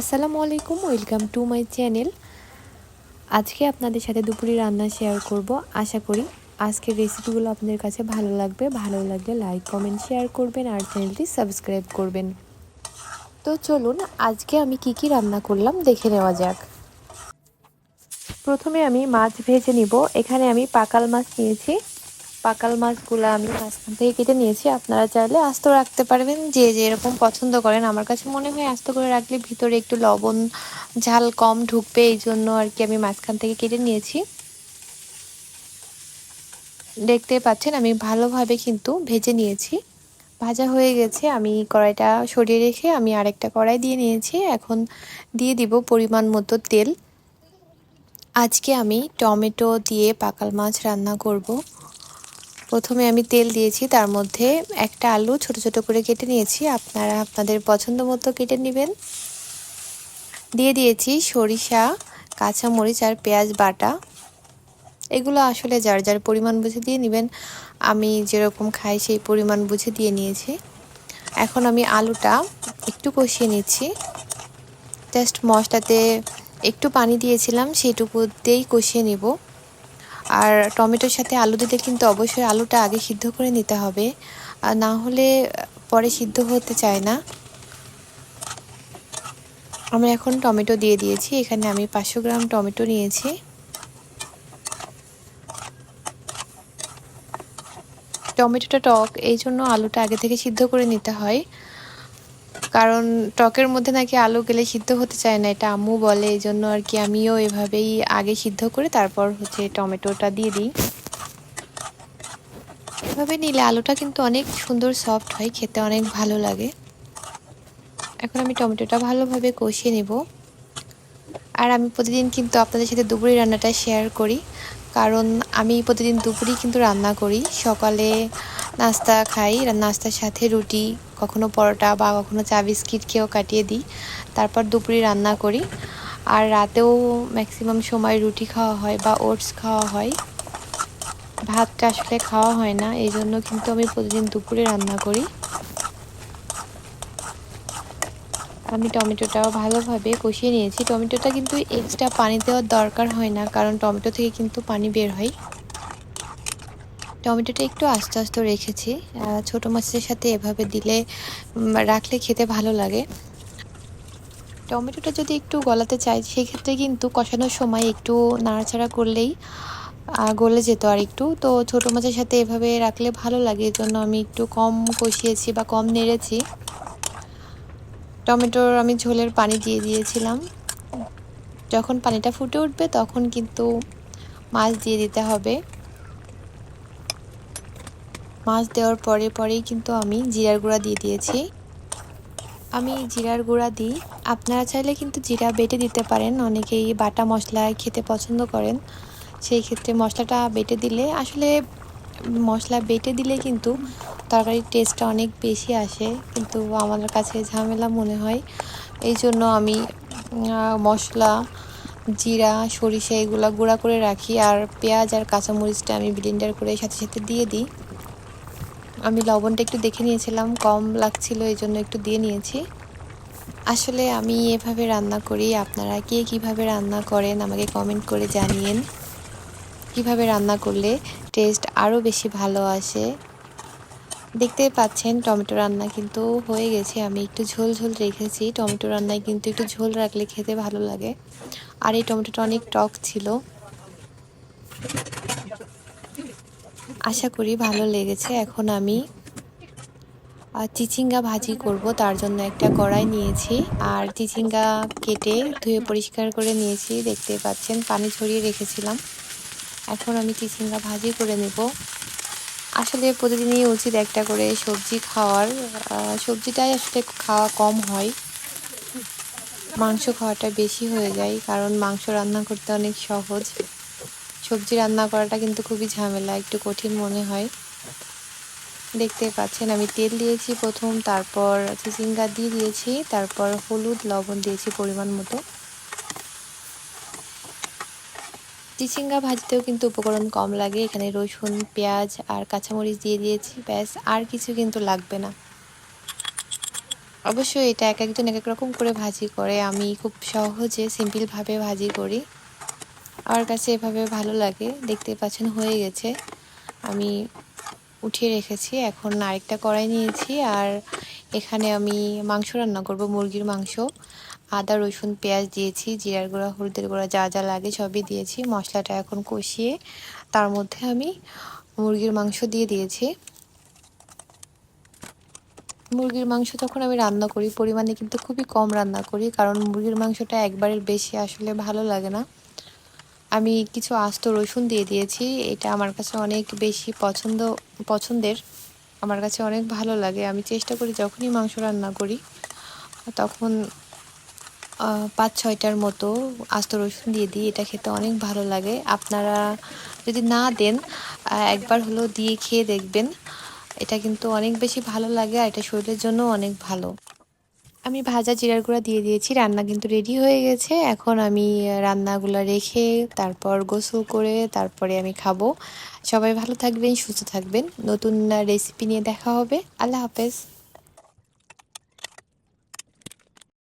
আসসালামু আলাইকুম, welcome to my channel. আজকে আপনাদের সাথে দুপুরে রান্না শেয়ার করব। আশা করি আজকের রেসিপিগুলো আপনাদের কাছে ভালো লাগবে। ভালো লাগলে লাইক, কমেন্ট, শেয়ার করবেন আর চ্যানেলটি সাবস্ক্রাইব করবেন। তো চলুন, আজকে আমি কি কি রান্না করলাম দেখে নেওয়া যাক। প্রথমে আমি মাছ ভেজে নিব। এখানে আমি পাকাল মাছ নিয়েছি। পাকাল মাছগুলো আমি মাঝখান থেকে কেটে নিয়েছি। আপনারা চাইলে আস্ত রাখতে পারবেন, যে যেরকম পছন্দ করেন। আমার কাছে মনে হয় আস্ত করে রাখলে ভিতরে একটু লবণ, ঝাল কম ঢুকবে, এই জন্য আর কি আমি মাঝখান থেকে কেটে নিয়েছি। দেখতে পাচ্ছেন, আমি ভালোভাবে কিন্তু ভেজে নিয়েছি। ভাজা হয়ে গেছে, আমি কড়াইটা সরিয়ে রেখে আমি আরেকটা কড়াই দিয়ে নিয়েছি। এখন দিয়ে দিব পরিমাণ মতো তেল। আজকে আমি টমেটো দিয়ে পাকাল মাছ রান্না করব। প্রথমে আমি তেল দিয়েছি, তার মধ্যে একটা আলু ছোট ছোট করে কেটে নিয়েছি। আপনারা আপনাদের পছন্দ মতো কেটে নেবেন। দিয়ে দিয়েছি সরিষা, কাঁচামরিচ আর পেঁয়াজ বাটা। এগুলো আসলে যার যার পরিমাণ বুঝে দিয়ে নেবেন, আমি যেরকম খাই সেই পরিমাণ বুঝে দিয়ে নিয়েছি। এখন আমি আলুটা একটু কষিয়ে নিচ্ছি। জাস্ট মশলাতে একটু পানি দিয়েছিলাম সেইটুকু দিয়েই কষিয়ে নেব। আর টমেটোর সাথে আলু দিলে কিন্তু অবশ্যই আলুটা আগে সিদ্ধ করে নিতে হবে। আর না হলে পরে সিদ্ধ হতে চায় না। আমি এখন টমেটো দিয়ে দিয়েছি। এখানে আমি পাঁচশো গ্রাম টমেটো নিয়েছি। টমেটোটা টক, এই জন্য আলুটা আগে থেকে সিদ্ধ করে নিতে হয়। কারণ টকের মধ্যে নাকি আলু গেলে সিদ্ধ হতে চায় না, এটা আম্মু বলে এই জন্য আর কি আমিও এভাবেই আগে সিদ্ধ করে তারপর হচ্ছে টমেটোটা দিয়ে দিই। এভাবে নিলে আলুটা কিন্তু অনেক সুন্দর সফট হয়, খেতে অনেক ভালো লাগে। এখন আমি টমেটোটা ভালোভাবে কষিয়ে নেব। আর আমি প্রতিদিন কিন্তু আপনাদের সাথে দুপুরি রান্নাটা শেয়ার করি, কারণ আমি প্রতিদিন দুপুরেই কিন্তু রান্না করি। সকালে নাস্তা খাই, নাস্তার সাথে রুটি কখনো পরোটা বা কখনো চা বিস্কিট খেয়েও কাটিয়ে দিই। তারপর দুপুরে রান্না করি। আর রাতেও ম্যাক্সিমাম সময় রুটি খাওয়া হয় বা ওটস খাওয়া হয়। ভাতটা আসলে খাওয়া হয় না, এই জন্য কিন্তু আমি প্রতিদিন দুপুরে রান্না করি। আমি টমেটোটাও ভালোভাবে কষিয়ে নিয়েছি। টমেটোটা কিন্তু এক্সট্রা পানি দেওয়ার দরকার হয় না, কারণ টমেটো থেকে কিন্তু পানি বের হয়। টমেটোটা একটু আস্তে আস্তে রেখেছি। ছোটো মাছের সাথে এভাবে দিলে রাখলে খেতে ভালো লাগে। টমেটোটা যদি একটু গলাতে চাই, সেক্ষেত্রে কিন্তু কষানোর সময় একটু নাড়াচাড়া করলেই গলে যেত আর একটু। তো ছোটো মাছের সাথে এভাবে রাখলে ভালো লাগে এই জন্য আমি একটু কম কষিয়েছি বা কম নেড়েছি। টমেটোর আমি ঝোলের পানি দিয়ে দিয়েছিলাম। যখন পানিটা ফুটে উঠবে, তখন কিন্তু মাছ দিয়ে দিতে হবে। মাছ দেওয়ার পরে পরেই কিন্তু আমি জিরার গুঁড়া দিয়ে দিয়েছি। আমি জিরার গুঁড়া দিই। আপনারা চাইলে কিন্তু জিরা বেটে দিতে পারেন। অনেকেই বাটা মশলা খেতে পছন্দ করেন। সেই ক্ষেত্রে মশলাটা বেটে দিলে, আসলে মশলা বেটে দিলে কিন্তু তরকারির টেস্টটা অনেক বেশি আসে। কিন্তু আমাদের কাছে ঝামেলা মনে হয়। এই জন্য আমি মশলা, জিরা, সরিষা এগুলো গুঁড়া করে রাখি। আর পেঁয়াজ আর কাঁচামরিচটা আমি ব্লেন্ডার করে সাথে সাথে দিয়ে দিই। আমি লবণটা একটু দেখে নিয়েছিলাম, কম লাগছিল, এই জন্য একটু দিয়ে নিয়েছি। আসলে আমি এভাবে রান্না করি, আপনারা কে কীভাবে রান্না করেন আমাকে কমেন্ট করে জানিয়েন। কীভাবে রান্না করলে টেস্ট আরও বেশি ভালো আসে। দেখতে পাচ্ছেন, টমেটো রান্না কিন্তু হয়ে গেছে, আমি একটু ঝোল ঝোল রেখেছি, টমেটো রান্নায় কিন্তু একটু ঝোল রাখলে খেতে ভালো লাগে। আর এই টমেটোটা অনেক টক ছিল। আশা করি ভালো লেগেছে। এখন আমি চিচিঙ্গা ভাজি করব। তার জন্য একটা কড়াই নিয়েছি। আর চিচিঙ্গা কেটে ধুয়ে পরিষ্কার করে নিয়েছি। দেখতে পাচ্ছেন, পানি ছড়িয়ে রেখেছিলাম। এখন আমি চিচিঙ্গা ভাজি করে নেব। আসলে প্রতিদিনই উচিত একটা করে সবজি খাওয়ার। সবজিটাই আসলে খাওয়া কম হয়। মাংস খাওয়াটা বেশি হয়ে যায়, কারণ মাংস রান্না করতে অনেক সহজ। সবজি রান্না করাটা কিন্তু খুবই ঝামেলা, একটু কঠিন মনে হয়। দেখতে পাচ্ছেন, আমি তেল দিয়েছি প্রথম, তারপর চিচিঙ্গা দিয়ে দিয়েছি, তারপর হলুদ, লবণ দিয়েছি পরিমাণ মতো। চিচিঙ্গা ভাজতেও কিন্তু উপকরণ কম লাগে, এখানে রসুন, পেঁয়াজ আর কাঁচামরিচ দিয়ে দিয়েছি, ব্যাস, আর কিছু কিন্তু লাগবে না। অবশ্যই এটা এক একজন এক এক রকম করে ভাজি করে, আমি খুব সহজে, সিম্পলভাবে ভাজি করি। আমার কাছে এভাবে ভালো লাগে দেখতে পাচ্ছেন হয়ে গেছে। আমি উঠিয়ে রেখেছি, এখন আরেকটা কড়াই নিয়েছি আর এখানে আমি মাংস রান্না করব, মুরগির মাংস। আদা, রসুন, পেঁয়াজ দিয়েছি, জিরার গুঁড়া, হলুদের গুঁড়া, যা যা লাগে সবই দিয়েছি। মশলাটা এখন কষিয়ে তার মধ্যে আমি মুরগির মাংস দিয়ে দিয়েছি। মুরগির মাংস যখন আমি রান্না করি, পরিমাণে কিন্তু খুবই কম রান্না করি, কারণ মুরগির মাংসটা একবারের বেশি আসলে ভালো লাগে না। আমি কিছু আস্ত রসুন দিয়ে দিয়েছি। এটা আমার কাছে অনেক বেশি পছন্দ, পছন্দের। আমার কাছে অনেক ভালো লাগে। আমি চেষ্টা করি যখনই মাংস রান্না করি, তখন পাঁচ ছয়টার মতো আস্ত রসুন দিয়ে দিই। এটা খেতে অনেক ভালো লাগে। আপনারা যদি না দেন একবার হলো দিয়ে খেয়ে দেখবেন। এটা কিন্তু অনেক বেশি ভালো লাগে আর এটা শরীরের জন্য অনেক ভালো। আমি ভাজা জিরার গুঁড়া দিয়ে দিয়েছি, রান্না কিন্তু রেডি হয়ে গেছে। এখন আমি রান্নাগুলো রেখে তারপর গোসল করে তারপরে আমি খাব। সবাই ভালো থাকবেন, সুস্থ থাকবেন। নতুন রেসিপি নিয়ে দেখা হবে। আল্লাহ হাফেজ।